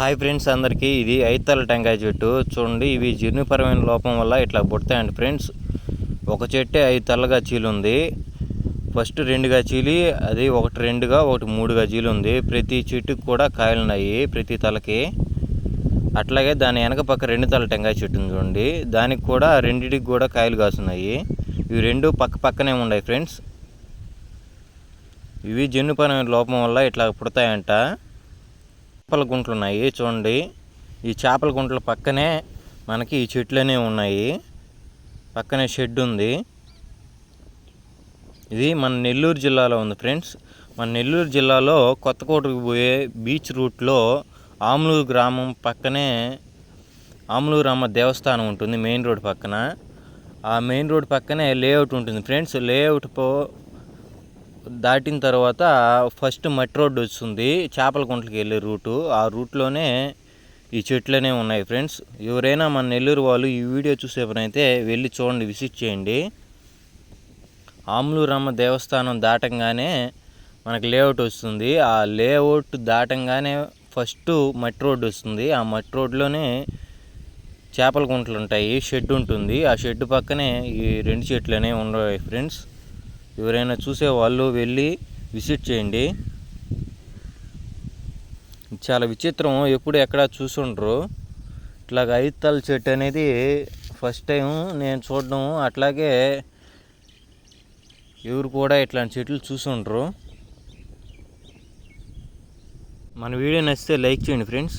Hi friends అందరికీ ఇది ఐతల టెంకాయ చెట్టు. చూడండి ఇవి జీర్ణపరమైన లోపం వల్ల ఇట్లా పుడతాయండి ఫ్రెండ్స్. ఒక చెట్టే ఐదు తల్లగా చీలుంది. ఫస్ట్ రెండుగా చీలి అది ఒకటి రెండుగా ఒకటి మూడుగా చీలి ఉంది ప్రతి చెట్టుకు కూడా కాయలు ఉన్నాయి ప్రతి తలకి. అట్లాగే దాని వెనక పక్క రెండు తల టెంకాయ చెట్టు ఉంది చూడండి. దానికి కూడా రెండిటికి కూడా కాయలు కాస్తున్నాయి ఇవి రెండు పక్క పక్కనే ఉన్నాయి ఫ్రెండ్స్. ఇవి జన్నుపరమైన లోపం వల్ల ఇట్లా పుడతాయంట. చేపల గుంటలు ఉన్నాయి. చూడండి. ఈ చేపల గుంటల పక్కనే మనకి ఈ చెట్లనే ఉన్నాయి. పక్కనే షెడ్ ఉంది. ఇది మన నెల్లూరు జిల్లాలో ఉంది ఫ్రెండ్స్. మన నెల్లూరు జిల్లాలో కొత్తకోటకు పోయే బీచ్ రూట్లో ఆమ్లూరు గ్రామం పక్కనే ఆమ్లూరు అమ్మ దేవస్థానం ఉంటుంది మెయిన్ రోడ్ పక్కన. ఆ మెయిన్ రోడ్ పక్కనే లేఅవుట్ ఉంటుంది ఫ్రెండ్స్. లేఅవుట్ పో దాటిన తర్వాత ఫస్ట్ మట్టి రోడ్డు వస్తుంది. చేపల గుంటలకు వెళ్ళే రూటు. ఆ రూట్లోనే ఈ చెట్లనే ఉన్నాయి ఫ్రెండ్స్. ఎవరైనా మన నెల్లూరు వాళ్ళు ఈ వీడియో చూసే వెళ్ళి చూడండి విజిట్ చేయండి. ఆమ్లూరమ్మ దేవస్థానం దాటంగానే మనకు లేఅవుట్ వస్తుంది. ఆ లేఅవుట్ దాటంగానే ఫస్ట్ మట్టి రోడ్డు వస్తుంది. ఆ మట్టి రోడ్లోనే చేపల గుంటలు ఉంటాయి షెడ్ ఉంటుంది. ఆ షెడ్ పక్కనే ఈ రెండు చెట్లనే ఉన్నాయి ఫ్రెండ్స్. ఎవరైనా చూసే వాళ్ళు వెళ్ళి విజిట్ చేయండి. చాలా విచిత్రం ఎప్పుడు ఎక్కడ చూసుండ్రు. ఇట్లాగ ఐతల్ చెట్టు అనేది ఫస్ట్ టైం నేను చూడడం. అట్లాగే ఎవరు కూడా ఇట్లాంటి చెట్లు చూసుండ్రు. మన వీడియో నచ్చితే లైక్ చేయండి ఫ్రెండ్స్.